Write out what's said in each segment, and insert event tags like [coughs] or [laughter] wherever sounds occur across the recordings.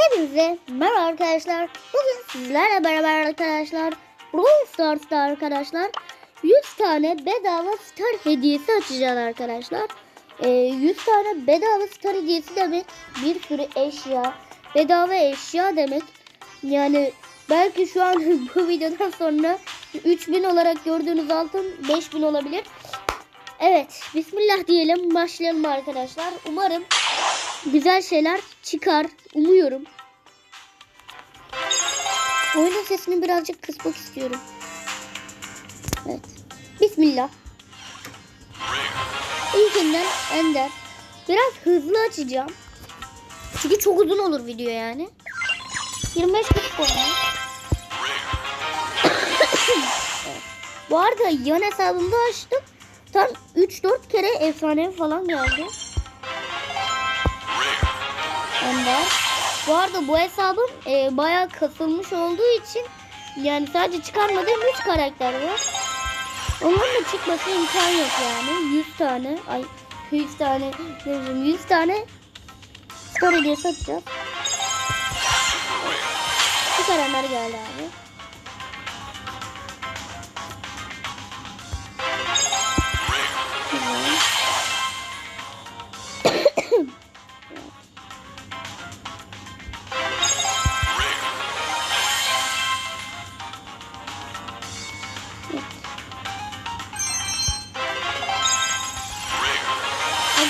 Hepinize merhaba arkadaşlar. Bugün sizlerle beraber arkadaşlar Brawl Stars'ta arkadaşlar 100 tane bedava star hediyesi açacağız arkadaşlar. Ee, 100 tane bedava star hediyesi demek bir sürü eşya. Bedava eşya demek. Yani belki şu an [laughs] bu videodan sonra 3000 olarak gördüğünüz altın 5000 olabilir. Evet, bismillah diyelim, başlayalım arkadaşlar. Umarım güzel şeyler çıkar. Umuyorum. Oyunun sesini birazcık kısmak istiyorum. Evet. Bismillah. İlkinden Ender. Biraz hızlı açacağım. Çünkü çok uzun olur video yani. 25 40 puan. Evet. Bu arada yan hesabımda açtım. Tam 3-4 kere efsane falan geldi. Ender. Bu arada bu hesabım e, bayağı kasılmış olduğu için yani sadece çıkarmadığım 3 karakter var. Onların da çıkması imkan yok yani. 100 tane ay 100 tane ne bileyim 100 tane skor hediyesi atacağız. Çıkaranlar geldi abi. Güzel.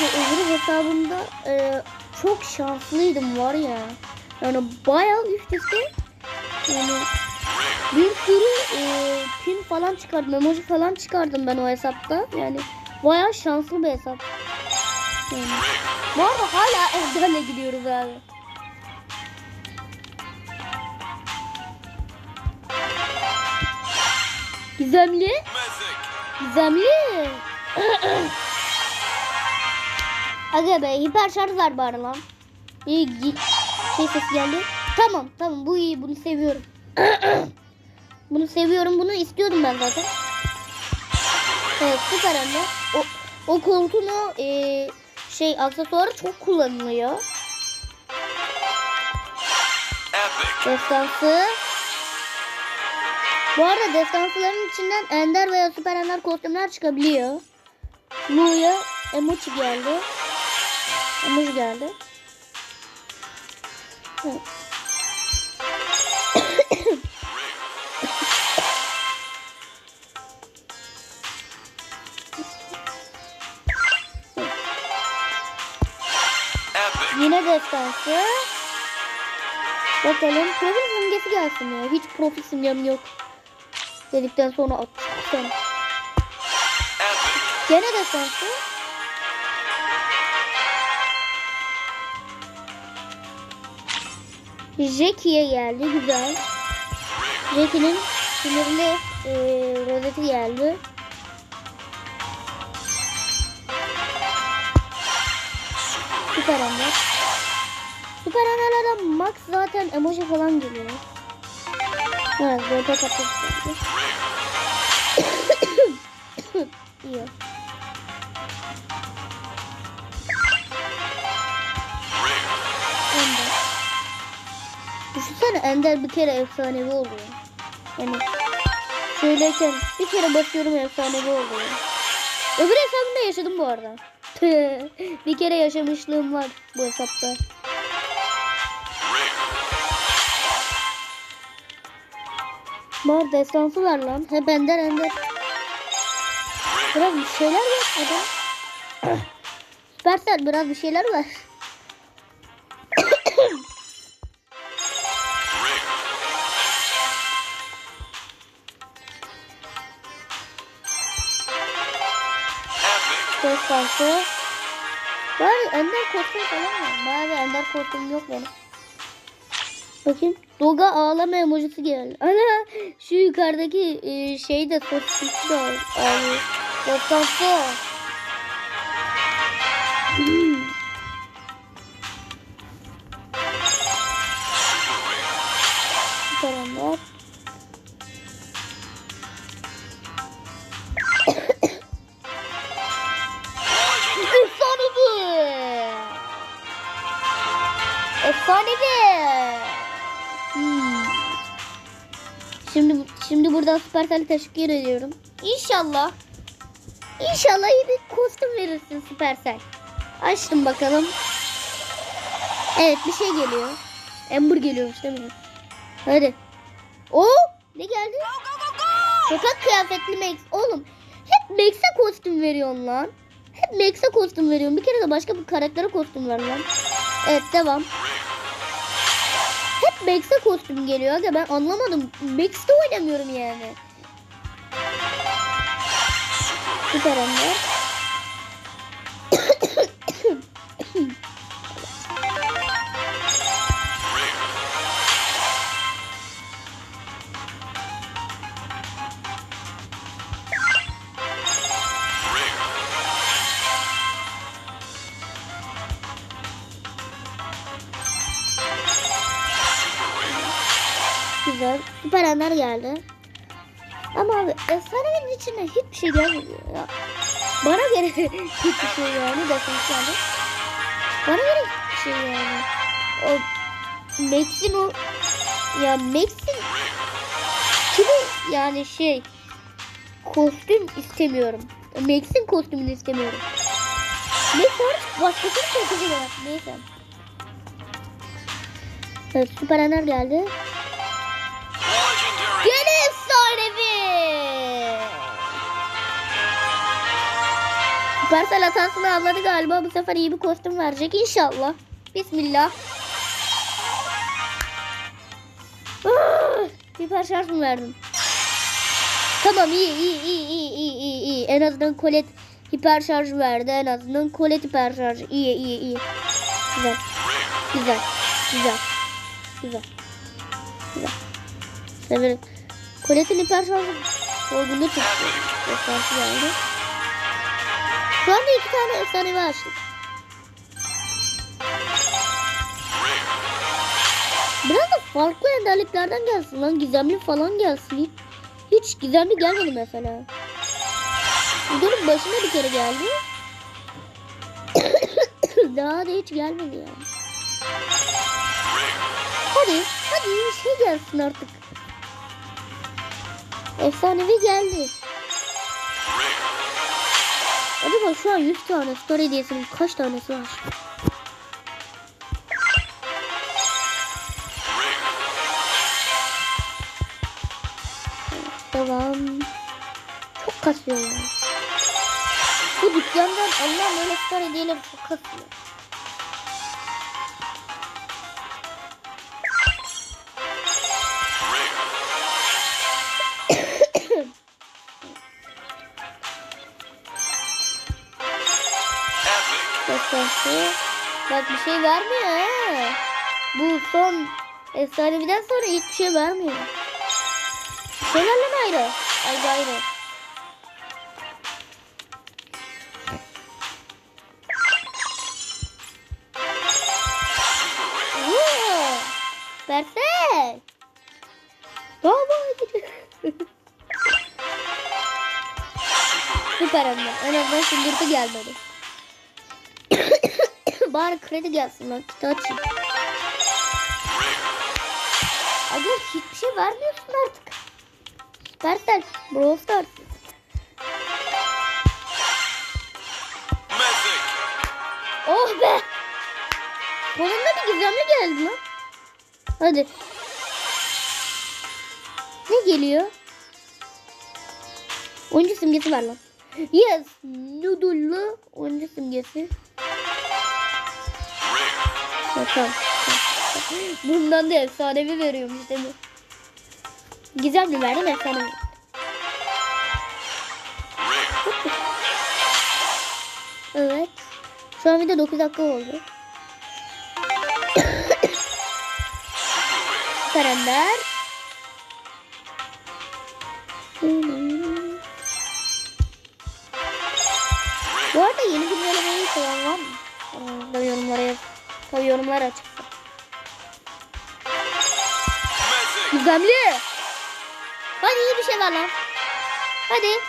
Abi öbür hesabımda e, çok şanslıydım var ya. Yani bayağı üst üste yani bir sürü e, pin falan çıkardım, emoji falan çıkardım ben o hesapta. Yani bayağı şanslı bir hesap. Yani. Bu arada hala evdenle gidiyoruz abi. Gizemli. Gizemli. [clears throat] Aga be hiper şarj ver bari lan. İyi şey ses geldi. Tamam tamam bu iyi bunu seviyorum. [clears throat] bunu seviyorum bunu istiyordum ben zaten. Evet süper anne. O, o koltuğun o e, şey aksesuarı çok kullanılıyor. Destansı. Bu arada destansıların içinden ender veya süper ender kostümler çıkabiliyor. Lu'ya emoji geldi. Emoji geldi. Yine destansı. Bakalım. Profil simgesi gelsin ya. Hiç profil simgem yok. Dedikten sonra atmışsın. Gene destansı. Jackie'ye geldi. Güzel. Jackie'nin sinirli e, rozeti geldi. Süper Anlar. Süper Anlar'da Max zaten emoji falan geliyor. Evet, böyle kapatmak Ender bir kere efsanevi oluyor. Yani söyleyken bir kere basıyorum efsanevi oluyor. Öbür hesabımda yaşadım bu arada. bir kere yaşamışlığım var bu hesapta. Var destansı var lan. Hep Ender Ender. Biraz bir şeyler var adam. [coughs] Süpersel biraz bir şeyler var. [coughs] Destansı. Var Ender korkum falan var. Bari Ender korkum yok benim. Bakayım. Doga ağlama emojisi geldi. Ana şu yukarıdaki e, şey de al- ağlıyor. Destansı. Buradan Supercell'e teşekkür ediyorum. İnşallah. İnşallah iyi bir kostüm verirsin Supercell. Açtım bakalım. Evet bir şey geliyor. Ember geliyormuş değil mi? Hadi. O ne geldi? Sokak kıyafetli Max. Oğlum hep Max'e kostüm veriyorsun lan. Hep Max'e kostüm veriyorum. Bir kere de başka bir karaktere kostüm ver lan. Evet devam. Max'e kostüm geliyor. Aga ben anlamadım. Max'te oynamıyorum yani. Süper Ender. Güzel. Süper geldi. Ama abi efsanenin içine hiçbir şey gelmiyor ya. Bana göre [laughs] hiçbir şey yani defans yani. Bana göre hiçbir şey yani. O Max'in o ya Max'in kimi yani şey kostüm istemiyorum. Max'in kostümünü istemiyorum. Max hariç başkasını çok güzel var. Neyse. Evet, Süper Ener geldi. Gene efsanevi. Supercell hatasını anladı galiba. Bu sefer iyi bir kostüm verecek inşallah. Bismillah. Ah, Hiper şarj mı verdim? Tamam iyi iyi iyi iyi iyi iyi iyi. En azından Colette hiper şarj verdi. En azından Colette hiper şarj. İyi iyi iyi. Güzel. Güzel. Güzel. Güzel. Severim. Colette'in hiper şarjı olduğunda çok efsanesi geldi. Şu anda iki tane efsanevi açtık. Biraz da farklı enderliklerden gelsin lan. Gizemli falan gelsin. Hiç, gizemli gelmedi mesela. Videonun başına bir kere geldi. [coughs] Daha da hiç gelmedi yani. Hadi, hadi şey gelsin artık. Efsanevi geldi. Acaba şu an 100 tane star hediyesinin kaç tanesi var? Devam. Çok kasıyor. Bu dükkandan Allah'ım öyle star hediyeleri çok kasıyor. Bak bir şey vermiyor ha. Bu son efsaneviden sonra hiçbir şey vermiyor. Ver lan ayrı. Ay gayrı. Oo, Versene. Baba [laughs] Süper anne. En azından sündürtü gelmedi. Bari kredi gelsin lan. Kutu açayım. Aga hiçbir şey vermiyorsun artık. Supercell. Brawl Stars. Oh be. Sonunda bir gizemli geldi lan. Hadi. Ne geliyor? Oyuncu simgesi var lan. Yes. Noodle'lı oyuncu simgesi. Bakalım. Bundan da efsanevi veriyormuş değil mi? Gizemli verdim efsanevi. Evet. Şu an bir de 9 dakika oldu. Karender. Bu arada yeni güncellemeyi falan var mı? Yorumlara yaz. Tabii yorumlar açık. Gizemli. Hadi iyi bir şey var lan. Hadi.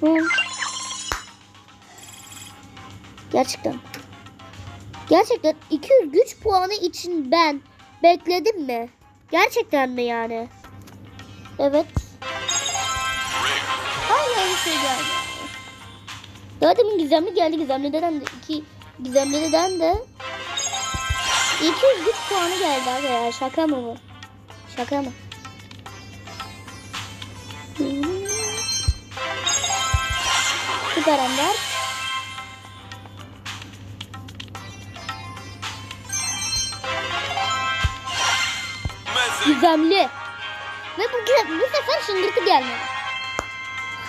Hı. Gerçekten. Gerçekten 200 güç puanı için ben bekledim mi? Gerçekten mi yani? Evet. Hala bir şey geldi. Daha demin gizemli geldi. Gizemli'den de iki Gizemli'den de 200 güç puanı geldi abi. Şaka mı bu? Şaka mı? Süper Ender. Gizemli. Ve bu, bu sefer şıngırtı gelmedi.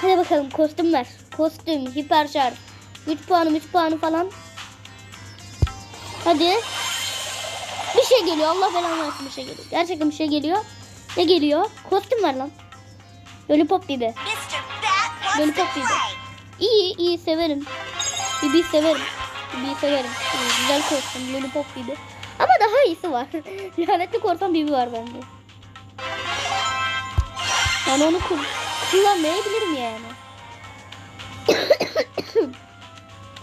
Hadi bakalım kostüm ver. Kostüm, hiper şarj. Güç puanı, güç puanı falan. Hadi. Bir şey geliyor. Allah belanı versin bir şey geliyor. Gerçekten bir şey geliyor. Ne geliyor? Kostüm ver lan. Lollipop wants Lollipop play. İyi iyi severim. Bibi severim. Bibi severim. İyi, güzel kostüm. Lollipop gibi. Ama daha iyisi var. [laughs] Lanetli korsan Bibi var bende. Yani onu kul- kullanmayabilirim yani. [coughs]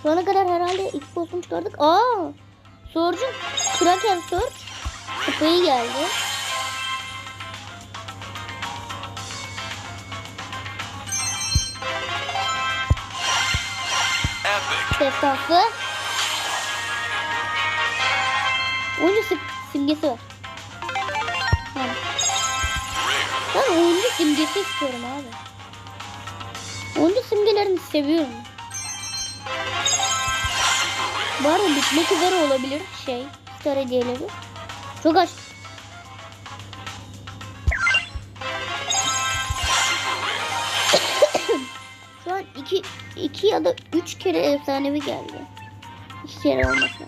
Şu ana kadar herhalde ilk kostüm çıkardık. Aa! Sorcun Kraken Search. Kupayı geldi. Epic. Destansı. Oyuncu sim- simgesi var. Yani. Ben oyuncu simgesi istiyorum abi. Oyuncu simgelerini seviyorum. Bu arada bitmek üzere olabilir şey. Star hediyeleri. Çok aç. Şu an iki, iki ya da üç kere efsanevi geldi. İki kere olmasın.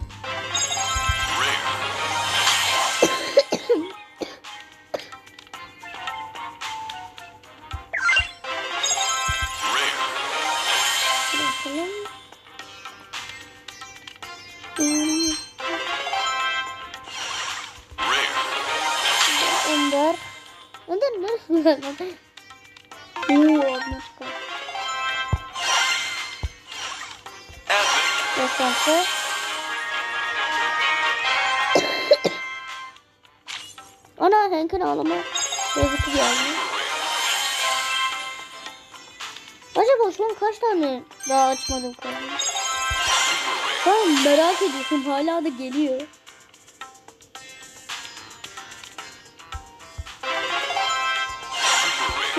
Çıkar. Epic. Destansı. Ana Hank'ın ağlama. Yazıkı geldi. Acaba şu an kaç tane daha açmadım kaldı? Ben merak ediyorum hala da geliyor.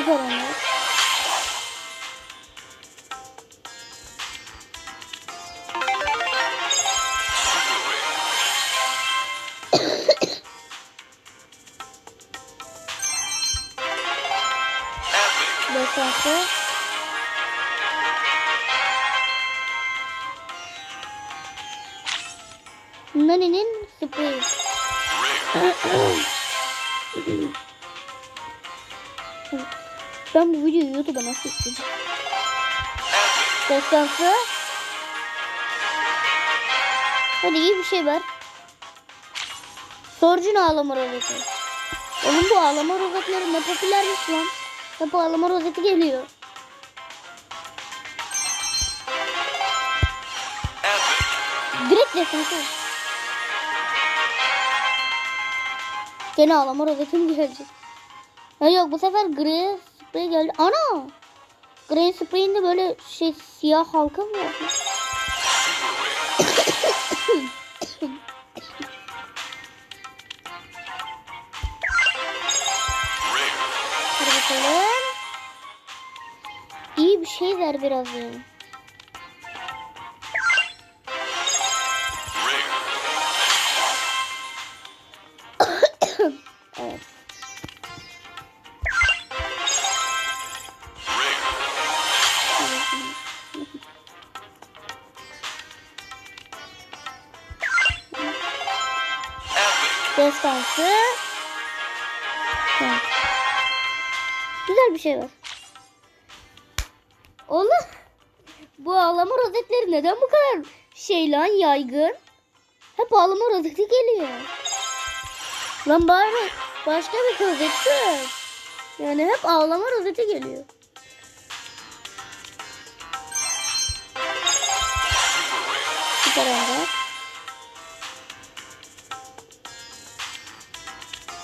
Epic. Destansı. Nani'nin spreyi. [laughs] ben bu videoyu YouTube'a nasıl isteyeceğim? Destansı. Hadi iyi bir şey ver. Sorcun ağlama rozeti. Oğlum bu ağlama rozetleri ne popülermiş lan. Hep ağlama rozeti geliyor. Direkt destansı. Gene ağlama rozetim gelecek. Ha yok bu sefer gri sprey geldi. Ana! Green spray'in de böyle şey siyah halka mı var? Hadi bakalım. İyi bir şey ver biraz. Tamam. Güzel bir şey var. Oğlum. Bu ağlama rozetleri neden bu kadar şey lan yaygın? Hep ağlama rozeti geliyor. Lan bari başka bir rozet. Yani hep ağlama rozeti geliyor. Süper Ender.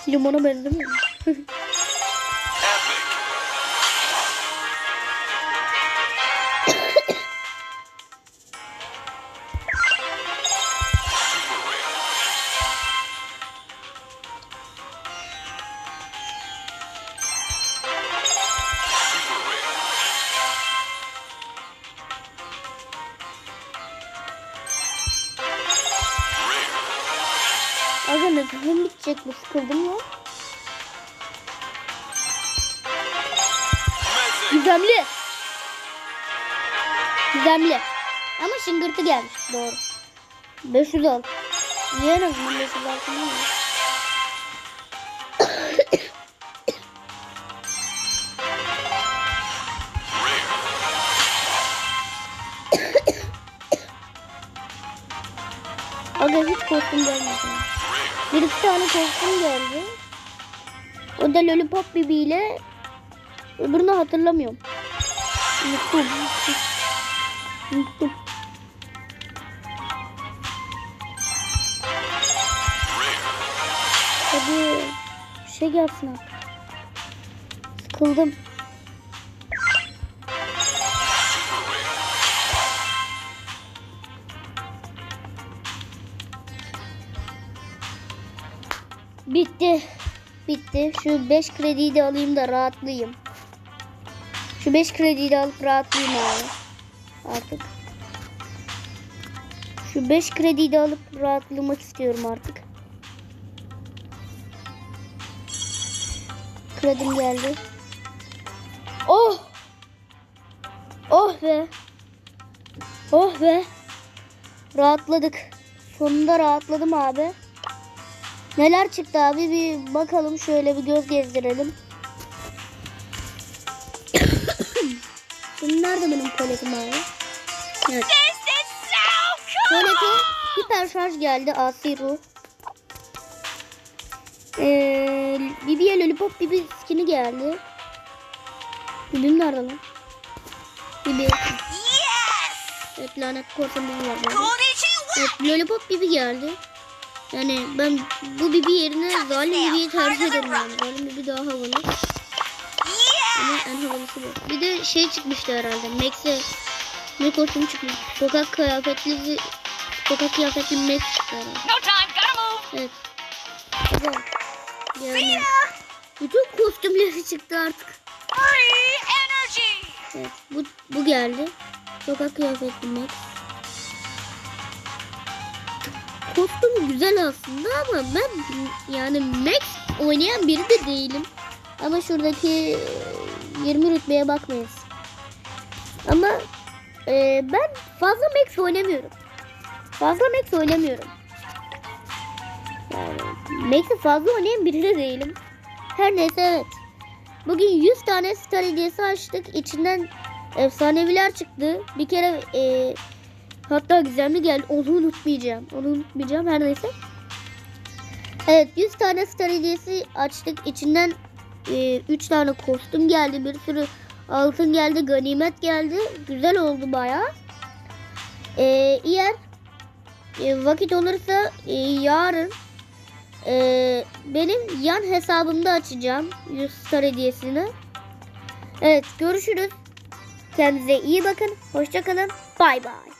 Limona benzemiyor mu? [laughs] Aga ne zaman bitecek bu sıkıldım lan. Magic. Gizemli. Gizemli. Ama şıngırtı gelmiş. Doğru. 500 al. Niye en azından 500 altın mi? Aga hiç kostüm gelmedi. Bir iki tane kostüm geldi. O da Lollipop Bibi ile öbürünü hatırlamıyorum. Unuttum. Unuttum. Hadi bir şey gelsin artık. Sıkıldım. Bitti. Şu 5 krediyi de alayım da rahatlayayım. Şu 5 krediyi de alıp rahatlayayım abi. Artık. Şu 5 krediyi de alıp rahatlamak istiyorum artık. Kredim geldi. Oh! Oh be! Oh be! Rahatladık. Sonunda rahatladım abi. Neler çıktı abi bir bakalım şöyle bir göz gezdirelim. Şimdi nerede benim koletim abi? Evet. İs so hiper şarj geldi Asiru. Ee, Bibi'ye lollipop Bibi skini geldi. Bibi'm nerede lan? Bibi. Yes. Evet lanet korsan Bibi var. Evet lollipop Bibi geldi. Yani ben bu Bibi yerine zalim Bibi'yi tercih ederim yani. Zalim Bibi daha havalı. Ama en havalısı bu. Bir de şey çıkmıştı herhalde. Max'e ne kostüm çıkmış. Sokak kıyafetli sokak kıyafetli Max çıktı herhalde. Evet. Güzel. Yani bütün kostümleri çıktı artık. Evet bu, bu geldi. Sokak kıyafetli Max. Kostüm güzel aslında ama ben yani Max oynayan biri de değilim. Ama şuradaki e, 20 rütbeye bakmayız. Ama e, ben fazla Max oynamıyorum. Fazla Max oynamıyorum. Yani Max'i fazla oynayan biri de değilim. Her neyse evet. Bugün 100 tane star hediyesi açtık. İçinden efsaneviler çıktı. Bir kere e, hatta gizemli geldi. Onu unutmayacağım. Onu unutmayacağım. Her neyse. Evet 100 tane star açtık. İçinden 3 tane kostüm geldi. Bir sürü altın geldi. Ganimet geldi. Güzel oldu baya. E, eğer e, vakit olursa e, yarın e, benim yan hesabımda açacağım 100 star. Evet görüşürüz. Kendinize iyi bakın. Hoşçakalın. Bay bay.